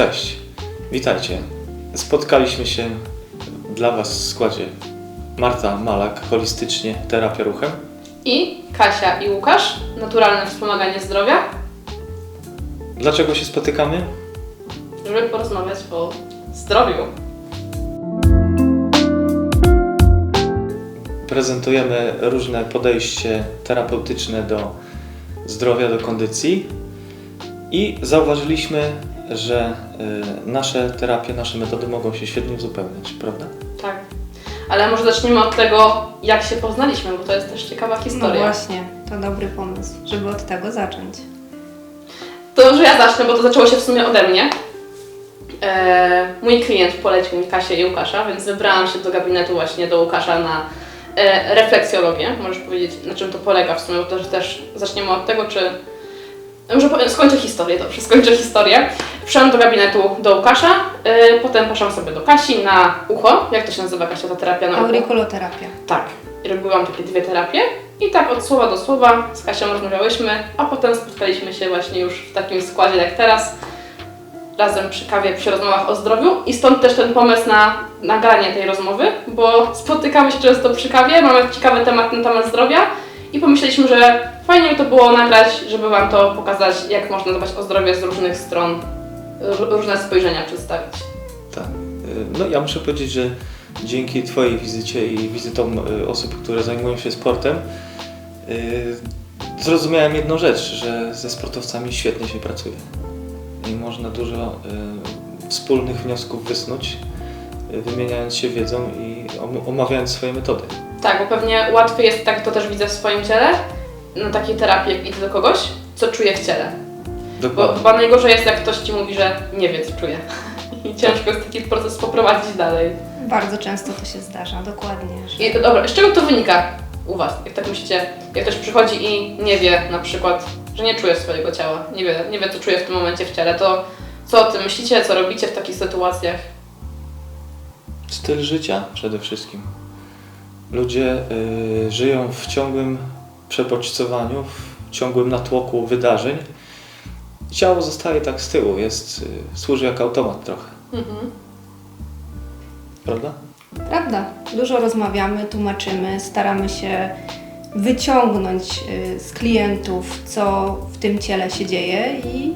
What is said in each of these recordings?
cześć. Witajcie. Spotkaliśmy się dla Was w składzie Marta Malak, holistycznie terapia ruchem. I Kasia i Łukasz, naturalne wspomaganie zdrowia, Dlaczego się spotykamy? żeby porozmawiać o zdrowiu. Prezentujemy różne podejście terapeutyczne do zdrowia, do kondycji i zauważyliśmy, że y, nasze terapie, nasze metody mogą się świetnie uzupełniać, prawda? Tak. Ale może zaczniemy od tego, jak się poznaliśmy, bo to jest też ciekawa No historia. właśnie, to dobry pomysł, żeby od tego zacząć. To może ja zacznę, bo to zaczęło się w sumie ode mnie. E, mój klient polecił mi Kasię i Łukasza, więc wybrałam się do gabinetu właśnie do Łukasza na e, refleksjologię. Możesz powiedzieć, na czym to polega w sumie, bo też, też zaczniemy od tego, czy... Może powiem, skończę historię, dobrze, skończę historię. Przyszłam do gabinetu do Łukasza, e, potem poszłam sobie do Kasi na ucho. Jak to się nazywa, Kasia, ta terapia na ucho? Aurikuloterapia. Tak. I robiłam takie dwie terapie i tak od słowa do słowa z Kasią rozmawiałyśmy, a potem spotkaliśmy się właśnie już w takim składzie jak teraz, razem przy kawie, przy rozmowach o zdrowiu i stąd też ten pomysł na nagranie tej rozmowy, bo spotykamy się często przy kawie, mamy ciekawy temat na temat zdrowia i pomyśleliśmy, że fajnie by to było nagrać, żeby Wam to pokazać, jak można dbać o zdrowie z różnych stron, różne spojrzenia przedstawić. Tak. Y, No ja muszę powiedzieć, że dzięki Twojej wizycie i wizytom y, osób, które zajmują się sportem, y, zrozumiałem jedną rzecz, że ze sportowcami świetnie się pracuje. I można dużo wspólnych wniosków wysnuć, wymieniając się wiedzą i om- omawiając swoje metody. Tak, bo pewnie łatwiej jest, tak to też widzę w swoim ciele, na takiej terapii, jak idę do kogoś, co czuje w ciele. Bo Dokładnie. chyba najgorzej jest, jak ktoś Ci mówi, że nie wie, co czuje. I ciężko jest taki proces poprowadzić dalej. Bardzo często to się zdarza, dokładnie. Że... I dobra, z czego to wynika u Was? Jak tak myślicie, jak ktoś przychodzi i nie wie na przykład, że nie czuje swojego ciała, nie wie, nie wie co czuje w tym momencie w ciele, to co o tym myślicie, co robicie w takich sytuacjach? Styl życia przede wszystkim. Ludzie y, żyją w ciągłym przebodźcowaniu, w ciągłym natłoku wydarzeń. Ciało zostaje tak z tyłu, jest, y, służy jak automat trochę, Mhm. prawda? Prawda. Dużo rozmawiamy, tłumaczymy, staramy się wyciągnąć y, z klientów, co w tym ciele się dzieje i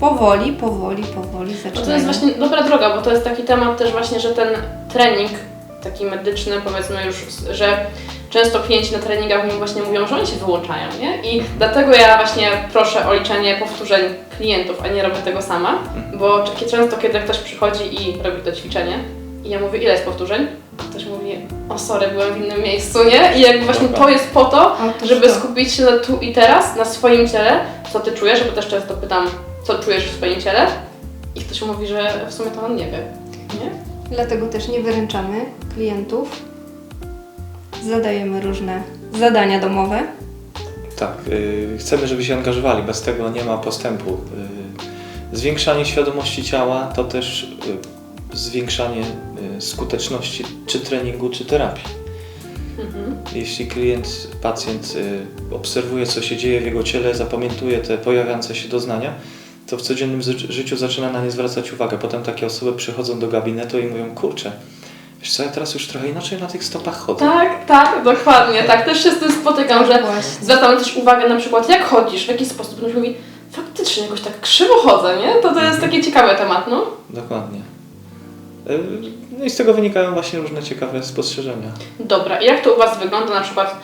powoli, powoli, powoli No zaczynamy. to jest właśnie dobra droga, bo to jest taki temat też właśnie, że ten trening taki medyczny, powiedzmy już, że często klienci na treningach mi właśnie mówią, że oni się wyłączają, nie? I dlatego ja właśnie proszę o liczenie powtórzeń klientów, a nie robię tego sama, bo takie często, kiedy ktoś przychodzi i robi to ćwiczenie i ja mówię, ile jest powtórzeń? A Ktoś mówi, o sorry, byłem w innym miejscu, nie? I jakby właśnie to jest po to, żeby skupić się na tu i teraz, na swoim ciele, co ty czujesz, bo też często pytam, co czujesz w swoim ciele i ktoś mówi, że w sumie to on nie wie, nie? Dlatego też nie wyręczamy klientów. Zadajemy różne zadania domowe. Tak, y, chcemy, żeby się angażowali, bez tego nie ma postępu. Y, zwiększanie świadomości ciała to też y, zwiększanie y, skuteczności czy treningu, czy terapii. Mhm. Jeśli klient, pacjent y, obserwuje, co się dzieje w jego ciele, zapamiętuje te pojawiające się doznania, to w codziennym życiu zaczyna na nie zwracać uwagę. Potem takie osoby przychodzą do gabinetu i mówią, kurczę, wiesz co, ja teraz już trochę inaczej na tych stopach chodzę. Tak, tak, dokładnie, tak. Też się z tym spotykam, że Właśnie. zwracam też uwagę na przykład, jak chodzisz, w jaki sposób. Ktoś mówi, faktycznie jakoś tak krzywo chodzę, nie? To to jest taki ciekawy temat, no. Dokładnie. Y, No i z tego wynikają właśnie różne ciekawe spostrzeżenia. Dobra, i jak to u Was wygląda na przykład,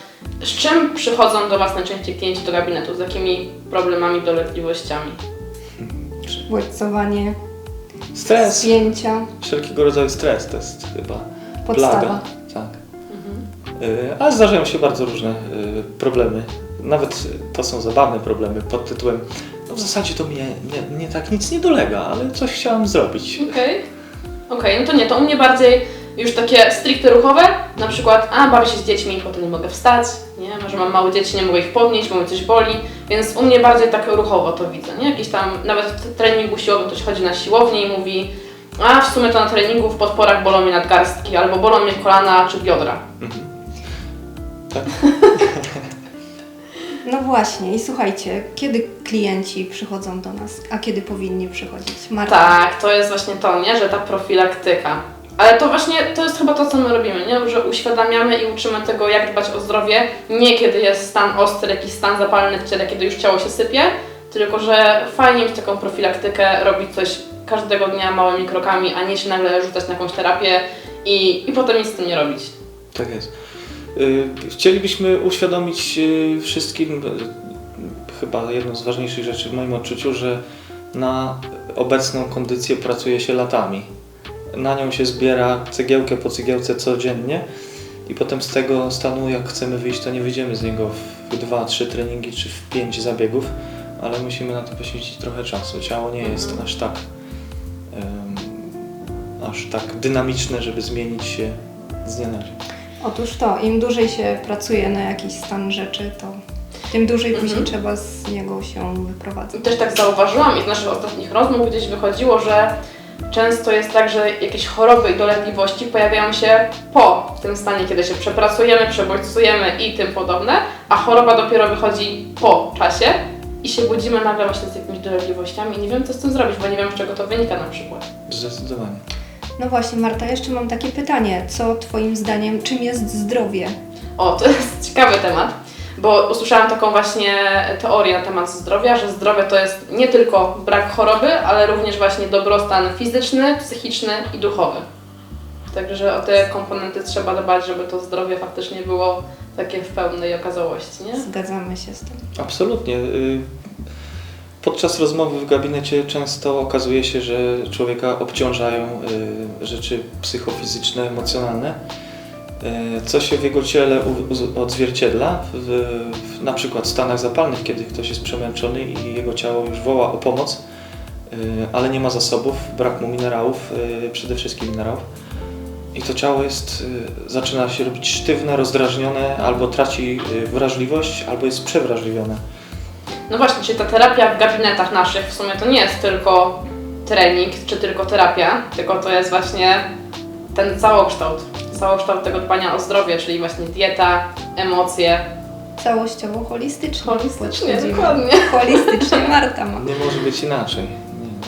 z czym przychodzą do Was najczęściej klienci do gabinetu? Z jakimi problemami, dolegliwościami? Bodźcowanie, Stres, spięcia, wszelkiego rodzaju stres to jest chyba podstawa. plaga. Tak. Mhm. Y, Ale zdarzają się bardzo różne y, problemy. Nawet to są zabawne problemy pod tytułem no w zasadzie to mnie nie, nie tak nic nie dolega, ale coś chciałam zrobić. Okej. Okej, no to nie, to u mnie bardziej już takie stricte ruchowe, na przykład, a bawię się z dziećmi, potem nie mogę wstać, nie, może mam małe dzieci, nie mogę ich podnieść, bo mnie coś boli, więc u mnie bardziej tak ruchowo to widzę, nie, jakieś tam, nawet w treningu siłowym ktoś chodzi na siłownię i mówi, a w sumie to na treningu w podporach bolą mnie nadgarstki, albo bolą mnie kolana czy biodra. Mhm. Tak. No właśnie i słuchajcie, kiedy klienci przychodzą do nas, a kiedy powinni przychodzić? Marta, Tak, to jest właśnie to, nie? Że ta profilaktyka. Ale to właśnie, to jest chyba to, co my robimy, nie? Że uświadamiamy i uczymy tego, jak dbać o zdrowie. Nie kiedy jest stan ostry, jakiś stan zapalny w ciele, kiedy już ciało się sypie, tylko że fajnie mieć taką profilaktykę, robić coś każdego dnia małymi krokami, a nie się nagle rzucać na jakąś terapię i, i potem nic z tym nie robić. Tak jest. Y, Chcielibyśmy uświadomić y, wszystkim, y, chyba jedną z ważniejszych rzeczy w moim odczuciu, że na obecną kondycję pracuje się latami. Na nią się zbiera cegiełkę po cegiełce codziennie i potem z tego stanu, jak chcemy wyjść, to nie wyjdziemy z niego w 2-3 treningi czy w 5 zabiegów, ale musimy na to poświęcić trochę czasu. Ciało nie jest Mhm. aż tak, em, aż tak dynamiczne, żeby zmienić się z dnia na dzień. otóż to, im dłużej się pracuje na jakiś stan rzeczy, to tym dłużej Mhm. później trzeba z niego się wyprowadzać. Też tak zauważyłam i z naszych ostatnich rozmów gdzieś wychodziło, że często jest tak, że jakieś choroby i dolegliwości pojawiają się po tym stanie, kiedy się przepracujemy, przebodźcujemy i tym podobne, a choroba dopiero wychodzi po czasie i się budzimy nagle właśnie z jakimiś dolegliwościami i nie wiem co z tym zrobić, bo nie wiem z czego to wynika na przykład. Zdecydowanie. No właśnie Marta, jeszcze mam takie pytanie. Co Twoim zdaniem, czym jest zdrowie? O, to jest ciekawy temat, bo usłyszałam taką właśnie teorię na temat zdrowia, że zdrowie to jest nie tylko brak choroby, ale również właśnie dobrostan fizyczny, psychiczny i duchowy. Także o te komponenty trzeba dbać, żeby to zdrowie faktycznie było takie w pełnej okazałości, nie? Zgadzamy się z tym. Absolutnie. Y, Podczas rozmowy w gabinecie często okazuje się, że człowieka obciążają y, rzeczy psychofizyczne, emocjonalne, co się w jego ciele odzwierciedla w, w na przykład stanach zapalnych, kiedy ktoś jest przemęczony i jego ciało już woła o pomoc, y, ale nie ma zasobów, brak mu minerałów, y, przede wszystkim minerałów. I to ciało jest, zaczyna się robić sztywne, rozdrażnione, albo traci wrażliwość, albo jest przewrażliwione. No właśnie, czyli ta terapia w gabinetach naszych w sumie to nie jest tylko trening czy tylko terapia, tylko to jest właśnie ten całokształt. Całokształt tego dbania o zdrowie, czyli właśnie dieta, emocje. Całościowo, holistycznie. Holistycznie, podchodzimy. dokładnie. Holistycznie Marta ma. Nie może być inaczej.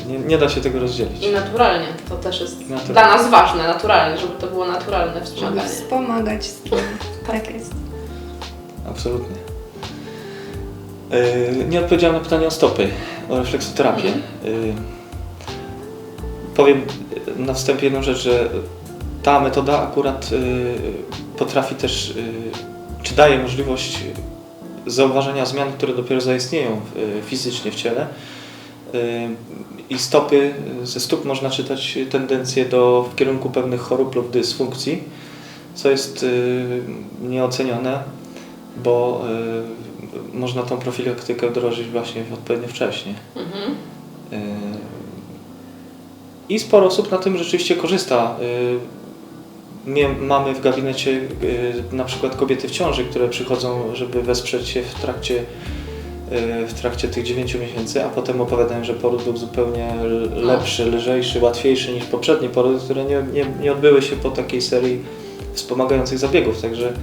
Nie, nie, nie da się tego rozdzielić. I naturalnie, to też jest Naturalnie. dla nas ważne, naturalnie, żeby to było naturalne Żeby wspomaganie. wspomagać zdrowie. Tak jest. Absolutnie. Yy, nie odpowiedziałem na pytanie o stopy, o refleksoterapię. Yy, powiem na wstępie jedną rzecz, że ta metoda akurat yy, potrafi też, yy, czy daje możliwość zauważenia zmian, które dopiero zaistnieją yy, fizycznie w ciele. I stopy, ze stóp można czytać tendencje do, w kierunku pewnych chorób lub dysfunkcji, co jest nieocenione, bo y, można tą profilaktykę wdrożyć właśnie odpowiednio wcześnie. Mhm. Y, I sporo osób na tym rzeczywiście korzysta. Mamy w gabinecie y, na przykład kobiety w ciąży, które przychodzą, żeby wesprzeć się w trakcie, y, w trakcie tych 9 miesięcy, a potem opowiadają, że poród był zupełnie lepszy, lżejszy, łatwiejszy niż poprzednie porody, które nie, nie, nie odbyły się po takiej serii wspomagających zabiegów. Także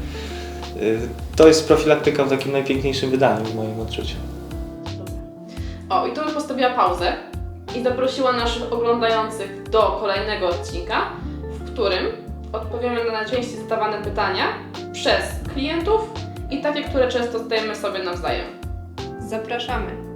y, to jest profilaktyka w takim najpiękniejszym wydaniu w moim odczuciu. O, i tu bym postawiła pauzę i zaprosiła naszych oglądających do kolejnego odcinka, w którym odpowiemy na najczęściej zadawane pytania przez klientów i takie, które często zadajemy sobie nawzajem. Zapraszamy.